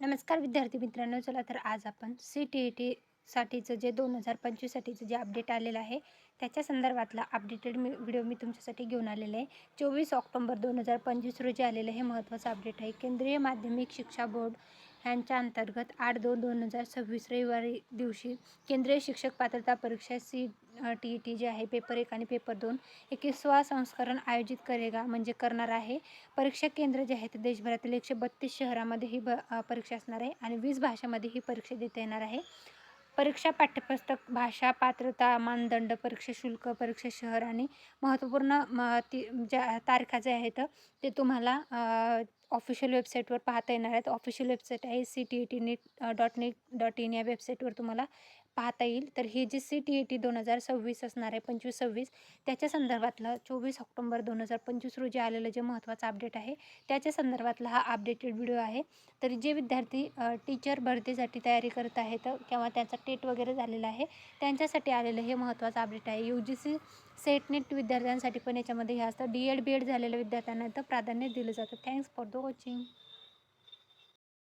नमस्कार विद्यार्थी मित्रांनो चला तर आज आपण सी टी ई टी साठीचं जे दोन हजार पंचवीससाठीचं जे अपडेट आलेलं आहे त्याच्या संदर्भातला अपडेटेड मी व्हिडिओ मी तुमच्यासाठी घेऊन आलेला आहे. चोवीस ऑक्टोंबर दोन हजार पंचवीस रोजी आलेलं हे महत्त्वाचं अपडेट आहे. केंद्रीय माध्यमिक शिक्षा बोर्ड यांच्या अंतर्गत आठ दोन दोन हजार सव्वीस रविवारी दिवशी केंद्रीय शिक्षक पात्रता परीक्षा सी टी ई टी जे आहे पेपर एक आणि पेपर दोन एकवीसवा संस्करण आयोजित करेगा म्हणजे करणार आहे. परीक्षा केंद्र जे आहे ते देशभरातील एकशे बत्तीस शहरामध्ये ही ब परीक्षा असणार आहे आणि वीस भाषामध्ये ही परीक्षा देता येणार आहे. परीक्षा पाठ्यपुस्तक भाषा पात्रता मानदंड परीक्षा शुल्क परीक्षा शहर आणि महत्त्वपूर्ण म ती ज्या तारखा ज्या आहेत ते तुम्हाला ऑफिशियल वेबसाईटवर पाहता येणार आहेत. ऑफिशियल वेबसाईट आहे C T E T neet dot neet dot in या वेबसाईटवर तुम्हाला पाहता येईल. तर हे जी सी टी ई टी दोन हजार सव्वीस असणार आहे पंचवीस सव्वीस त्याच्या संदर्भातलं चोवीस ऑक्टोंबर दोन हजार पंचवीस रोजी आलेलं जे महत्त्वाचं अपडेट आहे त्याच्या संदर्भातला हा अपडेटेड व्हिडिओ आहे. तर जे विद्यार्थी टीचर भरतीसाठी तयारी करत आहेत किंवा त्यांचा टेट वगैरे झालेला आहे त्यांच्यासाठी आलेलं हे महत्त्वाचं अपडेट आहे. U G C SET NET विद्यार्थ्यांसाठी पण याच्यामध्ये हे असतं. डी एड बी एड झालेल्या विद्यार्थ्यांना तर प्राधान्य दिलं जातं. Thanks for the watching